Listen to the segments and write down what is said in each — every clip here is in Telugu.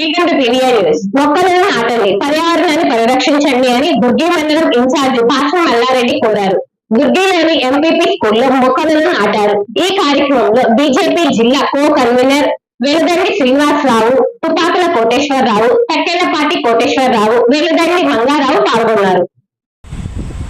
వెల్కమ్ టు పీవీఆర్ న్యూస్ మొక్కలను నాటండి. పర్యావరణాన్ని పరిరక్షించండి అని దుర్గి మండలం ఇన్ఛార్జ్ పాషం మల్లారెడ్డి కోరారు. దుర్గిలోని ఎంపీపీ స్కూల్లో మొక్కలను నాటారు. ఈ కార్యక్రమంలో బీజేపీ జిల్లా కో కన్వీనర్ వెలుదండి శ్రీనివాసరావు తుపాకుల కోటేశ్వరరావు తక్కెలపాటి కోటేశ్వరరావు వెలుదండి మంగారావు పాల్గొన్నారు.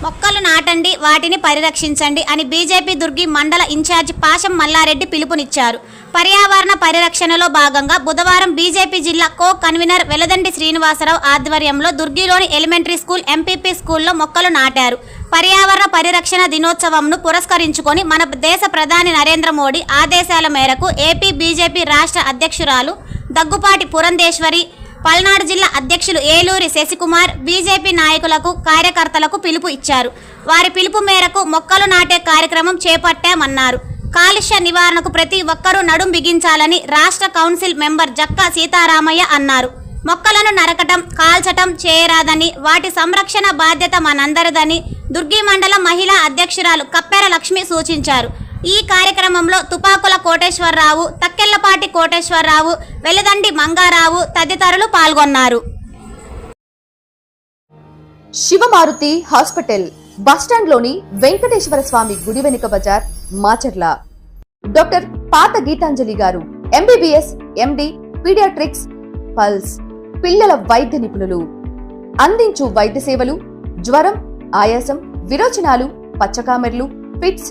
మొక్కలు నాటండి వాటిని పరిరక్షించండి అని బీజేపీ దుర్గి మండల ఇన్ఛార్జి పాశం మల్లారెడ్డి పిలుపునిచ్చారు. పర్యావరణ పరిరక్షణలో భాగంగా బుధవారం బీజేపీ జిల్లా కో కన్వీనర్ వెలదండి శ్రీనివాసరావు ఆధ్వర్యంలో దుర్గిలోని ఎలిమెంటరీ స్కూల్ ఎంపీపీ స్కూల్లో మొక్కలు నాటారు. పర్యావరణ పరిరక్షణ దినోత్సవంను పురస్కరించుకొని మన దేశ ప్రధాని నరేంద్ర మోడీ ఆదేశాల మేరకు ఏపీ బీజేపీ రాష్ట్ర అధ్యక్షురాలు దగ్గుపాటి పురంధేశ్వరి పల్నాడు జిల్లా అధ్యక్షులు ఏలూరి శశికుమార్ బీజేపీ నాయకులకు కార్యకర్తలకు పిలుపు ఇచ్చారు. వారి పిలుపు మేరకు మొక్కలు నాటే కార్యక్రమం చేపట్టామన్నారు. కాలుష్య నివారణకు ప్రతి ఒక్కరూ నడుం బిగించాలని రాష్ట్ర కౌన్సిల్ మెంబర్ జక్కా సీతారామయ్య అన్నారు. మొక్కలను నరకటం కాల్చటం చేయరాదని వాటి సంరక్షణ బాధ్యత మనందరిదని దుర్గి మండలం మహిళా అధ్యక్షురాలు కప్పెర లక్ష్మి సూచించారు. ఈ కార్యక్రమంలో తుపాకుల కోటేశ్వరరావు తక్కెళ్ళపాటి కోటేశ్వరరావు వెలదండి మంగారావు తదితరులు పాల్గొన్నారు. శివమారుతి హాస్పిటల్ బస్టాండ్లోని వెంకటేశ్వర స్వామి గుడి వెనుక బజార్ మాచర్ల. డాక్టర్ పాత గీతాంజలి గారు ఎంబీబీఎస్ ఎండి పీడియాట్రిక్స్ పల్స్ పిల్లల వైద్య నిపుణులు. అందించు వైద్య సేవలు జ్వరం ఆయాసం విరోచనాలు పచ్చకామెర్లు ఫిట్స్